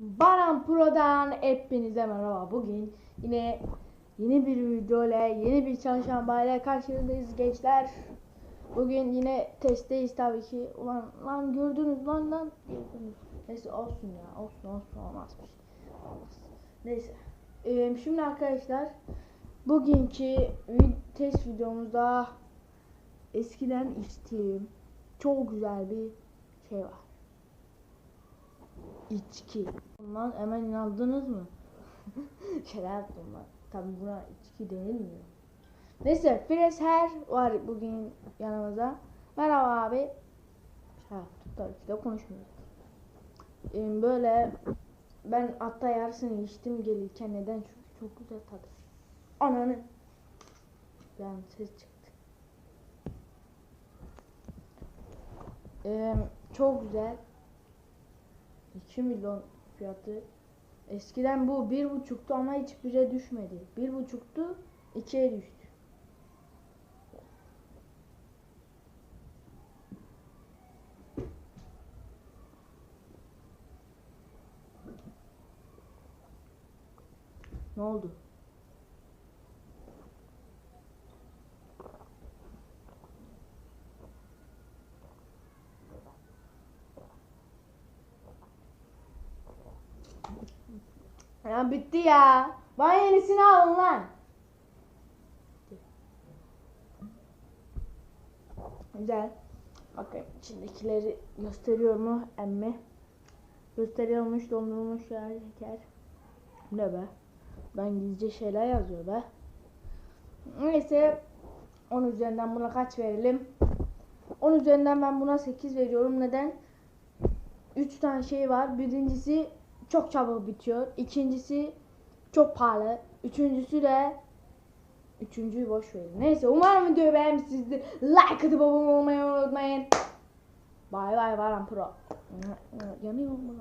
Baran Pro'dan hepinize merhaba. Bugün yine yeni bir video ile yeni bir çalışan ile karşınızdayız gençler. Bugün yine testteyiz tabii ki. Ulan lan gördünüz lan lan. Gördünüz. Neyse olsun ya olsun olsun olmazmış. Olmaz. Neyse. Ee, şimdi arkadaşlar bugünkü test videomuzda eskiden içtiğim çok güzel bir şey var. İçki. Lan hemen inandınız mı? Şaka yaptım ben. Tabi buna içki denilmiyor. Neyse Freser var bugün yanımızda. Merhaba abi. Şaka yaptım tabii ki de konuşmuyoruz. Ee, böyle ben hatta yarısını içtim gelirken neden? Çünkü çok güzel tadı. Ananı. Yani ses çıktı. Ee, çok güzel. 2 milyon fiyatı. Eskiden bu bir buçuktu ama hiç bire düşmedi. Bir buçuktu, ikiye düştü. Ne oldu? Ya bitti ya. Bana yenisini alın lan. Güzel. Bakın içindekileri gösteriyor mu emmi? Gösteriyormuş dondurulmuş şeker. Ne be? Ben İngilizce şeyler yazıyor be. Neyse 10 üzerinden buna kaç verelim? 10 üzerinden ben buna 8 veriyorum. Neden? 3 tane şey var. Birincisi çok çabuk bitiyor. İkincisi çok pahalı. Üçüncüsü de Üçüncüyü boş verin. Neyse umarım videoyu beğenmişsinizdir. Like atıp abone olmayı unutmayın. Bay bay Varan Pro.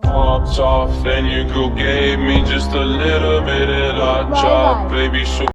Popped off and your girl gave me just a little bit of that Bye chop, bye. baby. So